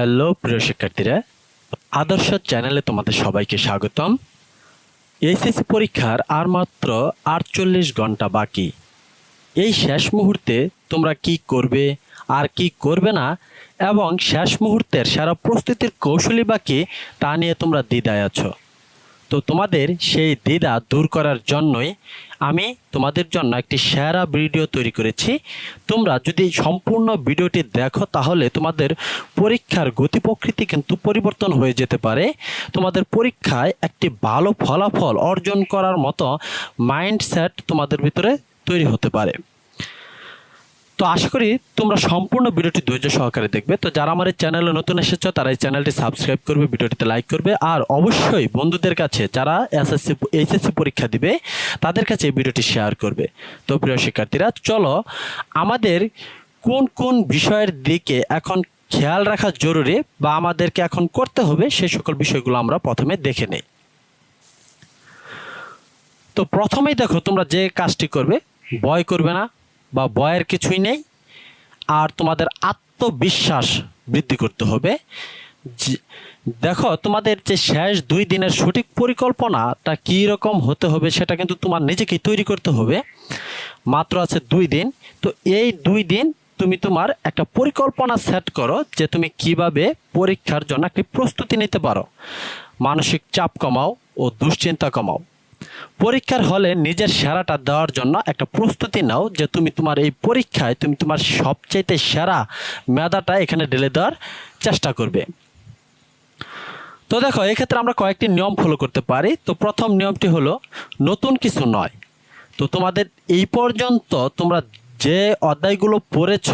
Hello, প্রিয় শিক্ষার্থীরা। আদর্শ চ্যানেলে তোমাদের সবাইকে স্বাগতম। এইচএসসি পরীক্ষার আর মাত্র আটচল্লিশ ঘণ্টা বাকি। এই শেষ মুহূর্তে তোমরা কি করবে আর কি করবে না এবং শেষ মুহূর্তের সারা প্রস্তুতির কৌশলী বাকি তা নিয়ে তোমরা দ্বিধায় আছো। তো তোমাদের সেই দ্বিধা দূর করার জন্যই আমি তোমাদের জন্য একটি সেরা ভিডিও তৈরি করেছি। তোমরা যদি সম্পূর্ণ ভিডিওটি দেখো, তাহলে তোমাদের পরীক্ষার গতি প্রকৃতি কিন্তু পরিবর্তন হয়ে যেতে পারে। তোমাদের পরীক্ষায় একটি ভালো ফলাফল অর্জন করার মতো মাইন্ডসেট তোমাদের ভিতরে তৈরি হতে পারে। তো আশা করি তোমরা সম্পূর্ণ ভিডিওটি ধৈর্য সহকারে দেখবে। তো যারা আমার এই চ্যানেলে নতুন এসেছ, তারা এই চ্যানেলটি সাবস্ক্রাইব করবে, ভিডিওটিতে লাইক করবে। আর অবশ্যই বন্ধুদের কাছে যারা এসএসসি এইচএসসি পরীক্ষা দিবে, তাদের কাছে এই ভিডিওটি শেয়ার করবে। তো প্রিয় শিক্ষার্থীরা, চলো আমাদের কোন কোন বিষয়ের দিকে এখন খেয়াল রাখা জরুরি বা আমাদেরকে এখন করতে হবে সেই সকল বিষয়গুলো আমরা প্রথমে দেখে নেই। তো প্রথমেই দেখো, তোমরা যে কাজটি করবে, ভয় করবে না। বা ভয়ের কিছুই নেই, আর তোমাদের আত্মবিশ্বাস বৃদ্ধি করতে হবে। দেখো, তোমাদের যে শেষ দুই দিনের সঠিক পরিকল্পনাটা কী রকম হতে হবে সেটা কিন্তু তোমার নিজেকেই তৈরি করতে হবে। মাত্র আছে দুই দিন, তো এই দুই দিন তুমি তোমার একটা পরিকল্পনা সেট করো যে তুমি কীভাবে পরীক্ষার জন্য একটি প্রস্তুতি নিতে পারো। মানসিক চাপ কমাও ও দুশ্চিন্তা কমাও। পরীক্ষার হলে নিজের সেরাটা দেওয়ার জন্য একটা প্রস্তুতি নাও যে তুমি তোমার এই পরীক্ষায় তুমি তোমার সবচাইতে সেরা মেধাটা এখানে ঢেলে দেওয়ার চেষ্টা করবে। তো দেখো, এক্ষেত্রে আমরা কয়েকটি নিয়ম ফলো করতে পারি। তো প্রথম নিয়মটি হলো, নতুন কিছু নয়। তো তোমাদের এই পর্যন্ত তোমরা যে অধ্যায়গুলো পড়েছ,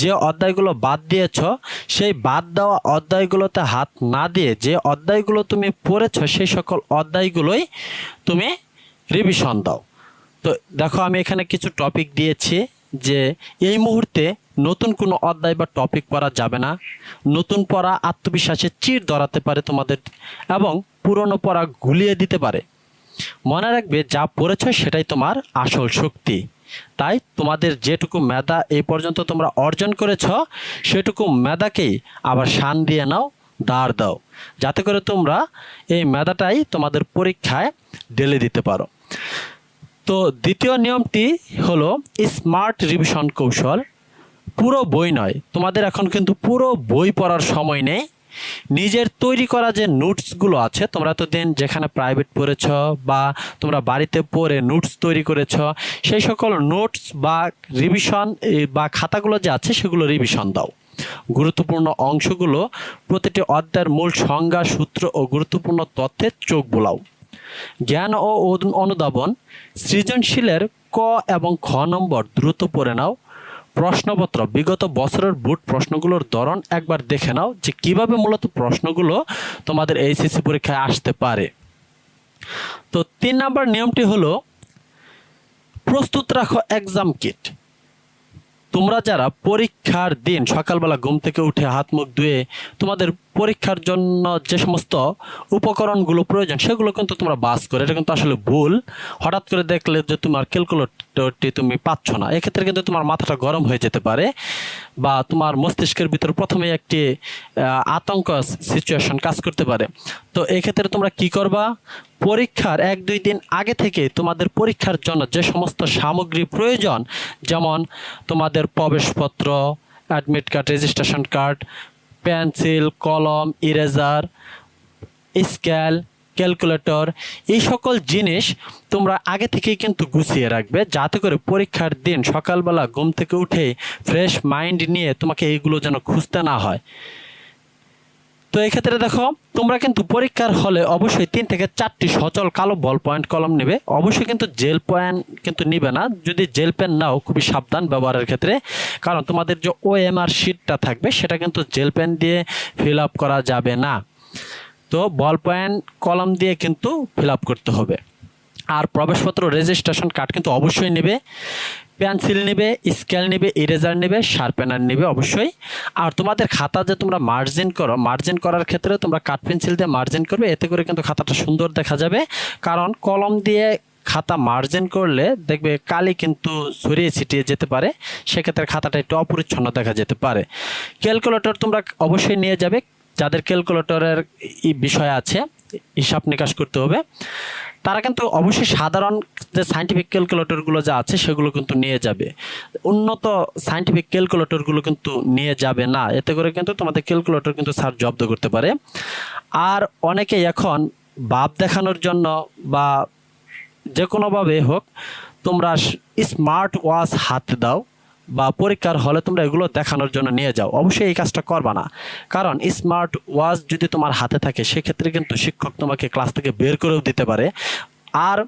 যে অধ্যায়গুলো বাদ দিয়েছ, সেই বাদ দেওয়া অধ্যায়গুলোতে হাত না দিয়ে যে অধ্যায়গুলো তুমি পড়েছ, সেই সকল অধ্যায়গুলোই তুমি রিভিশন দাও। তো দেখো, আমি এখানে কিছু টপিক দিয়েছি যে এই মুহূর্তে নতুন কোনো অধ্যায় বা টপিক পড়া যাবে না। নতুন পড়া আত্মবিশ্বাসের চির ধরাতে পারে তোমাদের এবং পুরনো পড়া গুলিয়ে দিতে পারে। মনে রাখবে, যা পড়েছ সেটাই তোমার আসল শক্তি। তাই তোমাদের যেটুকু মেধা এই পর্যন্ত তোমরা অর্জন করেছ, সেটুকু মেধাকেই আবার শান দিয়ে নাও দাঁড় দাও। যাতে করে তোমরা এই মেধাটাই তোমাদের পরীক্ষায় ঢেলে দিতে পারো। তো দ্বিতীয় নিয়মটি হলো স্মার্ট রিভিশন কৌশল। পুরো বই নয়, তোমাদের এখন কিন্তু পুরো বই পড়ার সময় নেই। নিজের তৈরি করা যে নোটসগুলো আছে, তোমরা তো দিন যেখানে প্রাইভেট পড়েছ বা তোমরা বাড়িতে পড়ে নোটস তৈরি করেছ, সেই সকল নোটস বা রিভিশন বা খাতাগুলো যে আছে, সেগুলো রিভিশন দাও। গুরুত্বপূর্ণ অংশগুলো প্রতিটি অধ্যায়ের মূল সংজ্ঞা, সূত্র ও গুরুত্বপূর্ণ তথ্যের চোখ বোলাও। জ্ঞান ও অনু- অনুধাবন সৃজনশীলের ক এবং খ নম্বর দ্রুত পড়ে নাও। প্রশ্নপত্র, বিগত বছরের বুট প্রশ্নগুলোর ধরন একবার দেখে নাও যে কীভাবে মূলত প্রশ্নগুলো তোমাদের এইচএসসি পরীক্ষায় আসতে পারে। তো তিন নম্বর নিয়মটি হলো, প্রস্তুত রাখো এক্সাম কিট তোমরা যারা পরীক্ষার দিন সকালবেলা ঘুম থেকে উঠে হাত মুখ ধুয়ে তোমাদের পরীক্ষার জন্য যে সমস্ত উপকরণগুলো প্রয়োজন, সেগুলো কিন্তু তোমরা বাস করে। এটা কিন্তু আসলে ভুল। হঠাৎ করে দেখলে যে তোমার ক্যালকুলেটরটি তুমি পাচ্ছ না। এক্ষেত্রে কিন্তু তোমার মাথাটা গরম হয়ে যেতে পারে। বা তোমার মস্তিষ্কের ভিতর প্রথমে একটি আতঙ্ক সিচুয়েশন কাজ করতে পারে। তো এক্ষেত্রে তোমরা কি করবা? পরীক্ষার এক, দুই দিন আগে থেকে তোমাদের পরীক্ষার জন্য যে সমস্ত সামগ্রী প্রয়োজন, যেমন তোমাদের প্রবেশপত্র admit card registration card pencil কলম ইরেজার স্কেল ক্যালকুলেটর, এই সকল জিনিস তোমরা আগে থেকেই কিন্তু গুছিয়ে রাখবে। যাতে করে পরীক্ষার দিন সকালবেলা ঘুম থেকে উঠে ফ্রেশ মাইন্ড নিয়ে তোমাকে এইগুলো যেন খুঁজতে না হয়। তো এই ক্ষেত্রে দেখো, তোমরা কিন্তু পরীক্ষার হলে অবশ্যই তিন থেকে চারটি সচল কালো বল পয়েন্ট কলম নেবে। অবশ্যই কিন্তু জেল পয়েন্ট কিন্তু নিবে না। যদি জেল পেন নাও, খুবই সাবধান ব্যবহারের ক্ষেত্রে। কারণ তোমাদের যে ওএমআর শিটটা থাকবে, সেটা কিন্তু জেল পেন দিয়ে ফিল আপ করা যাবে না। তো বল পয়েন্ট কলম দিয়ে কিন্তু ফিল করতে হবে। আর প্রবেশপত্র রেজিস্ট্রেশন কার্ড কিন্তু অবশ্যই নেবে। পেন্সিল নেবে স্কেল নেবে ইরেজার নেবে শার্পেনার নেবে অবশ্যই। আর তোমাদের খাতা যে তোমরা মার্জিন করো মার্জিন করার ক্ষেত্রে তোমরা কাঠ পেন্সিল দিয়ে মার্জিন করবে, এতে করে কিন্তু খাতাটা সুন্দর দেখা যাবে। কারণ কলম দিয়ে খাতা মার্জিন করলে দেখবে কালি কিন্তু ছড়িয়ে ছিটিয়ে যেতে পারে, সেক্ষেত্রে খাতাটা একটু অপরিচ্ছন্ন দেখা যেতে পারে। ক্যালকুলেটর তোমরা অবশ্যই নিয়ে যাবে। যাদের ক্যালকুলেটরের বিষয় আছে, হিসাব নিকাশ করতে হবে, তারা কিন্তু অবশ্যই সাধারণ যে সাইন্টিফিক ক্যালকুলেটরগুলো যা আছে, সেগুলো কিন্তু নিয়ে যাবে। উন্নত সাইন্টিফিক ক্যালকুলেটরগুলো কিন্তু নিয়ে যাবে না। এতে করে কিন্তু তোমাদের ক্যালকুলেটর কিন্তু স্যার জব্দ করতে পারে। আর অনেকেই এখন ভাব দেখানোর জন্য বা যে কোনোভাবে হোক, তোমরা স্মার্ট ওয়াচ হাতে দাও। বা পরীক্ষার হলে তোমরা এগুলো দেখানোর জন্য নিয়ে যাও। অবশ্যই এই কাজটা করবা না। কারণ স্মার্ট ওয়াচ যদি তোমার হাতে থাকে, সেক্ষেত্রে কিন্তু শিক্ষক তোমাকে ক্লাস থেকে বের করেও দিতে পারে। আর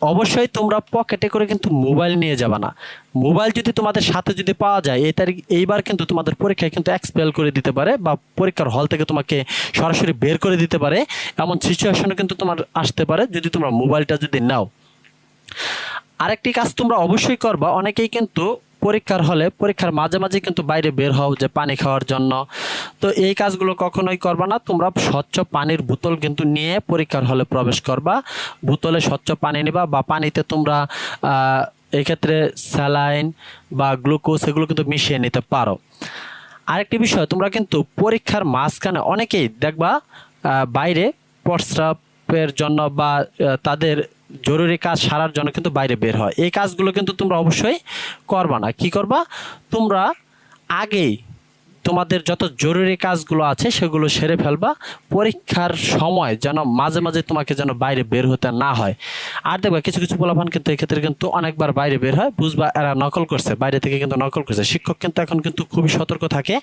অবশ্যই তোমরা পকেটে করে কিন্তু মোবাইল নিয়ে যাবে না। মোবাইল যদি তোমাদের সাথে যদি পাওয়া যায় এই তারিখ এইবার কিন্তু তোমাদের পরীক্ষায় কিন্তু এক্সপেল করে দিতে পারে বা পরীক্ষার হল থেকে তোমাকে সরাসরি বের করে দিতে পারে। এমন সিচুয়েশনও কিন্তু তোমার আসতে পারে যদি তোমরা মোবাইলটা যদি নাও। আরেকটি কাজ তোমরা অবশ্যই করবা, অনেকেই কিন্তু পরীক্ষার হলে, পরীক্ষার মাঝে মাঝে কিন্তু বাইরে বের হও যে পানি খাওয়ার জন্য। তো এই কাজগুলো কখনোই করবা না, তোমরা স্বচ্ছ পানির বোতল কিন্তু নিয়ে পরীক্ষার হলে প্রবেশ করবা। বোতলে স্বচ্ছ পানি নিবা বা পানিতে তোমরা এক্ষেত্রে স্যালাইন বা গ্লুকোজ এগুলো কিন্তু মিশিয়ে নিতে পারো। আরেকটি বিষয়, তোমরা কিন্তু পরীক্ষার মাঝখানে অনেকেই দেখবা বাইরে প্রস্রাবের জন্য বা তাদের জরুরি কাজ সারার জন্য কিন্তু বাইরে বের হয়। এই কাজগুলো কিন্তু তোমরা অবশ্যই করবা না। কি করবা? তোমরা আগেই তোমাদের যত জরুরি কাজগুলো আছে সেগুলো সেরে ফেলবা। পরীক্ষার সময় যেন মাঝে মাঝে তোমাকে যেন বাইরে বের হতে না হয়। আর দেখবা, কিছু কিছু পোলাপান কিন্তু এক্ষেত্রে কিন্তু অনেকবার বাইরে বের হয়। বুঝবা, এরা নকল করছে। বাইরে থেকে কিন্তু নকল করছে। শিক্ষক কিন্তু এখন কিন্তু খুবই সতর্ক থাকে।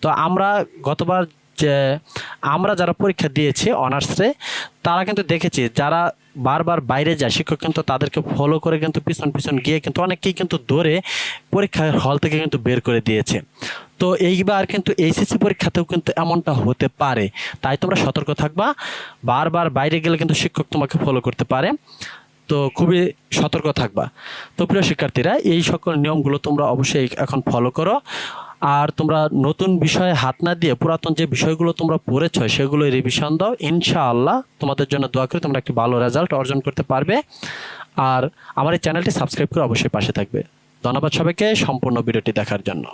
তো আমরা গতবার যে, আমরা যারা পরীক্ষা দিয়েছি অনার্সে, তারা কিন্তু দেখেছি, যারা বারবার বাইরে যায়, শিক্ষক কিন্তু তাদেরকে ফলো করে কিন্তু পিছন পিছন গিয়ে কিন্তু অনেকেই কিন্তু দৌড়ে পরীক্ষার হল থেকে কিন্তু বের করে দিয়েছে। তো এইবার কিন্তু এইচএসসি পরীক্ষাতেও কিন্তু এমনটা হতে পারে। তাই তোমরা সতর্ক থাকবা, বারবার বাইরে গেলে কিন্তু শিক্ষক তোমাকে ফলো করতে পারে। তো খুবই সতর্ক থাকবা। তো প্রিয় শিক্ষার্থীরা, এই সকল নিয়মগুলো তোমরা অবশ্যই এখন ফলো করো। আর তোমরা নতুন বিষয়ে হাত না দিয়ে পুরাতন যে বিষয়গুলো তোমরা পড়েছ সেগুলো রিভিশন দাও। ইনশাআল্লাহ তোমাদের জন্য দোয়া করে তোমরা একটি ভালো রেজাল্ট অর্জন করতে পারবে। আর আমার এই চ্যানেলটি সাবস্ক্রাইব করে অবশ্যই পাশে থাকবে। ধন্যবাদ সবাইকে, সম্পূর্ণ ভিডিওটি দেখার জন্য।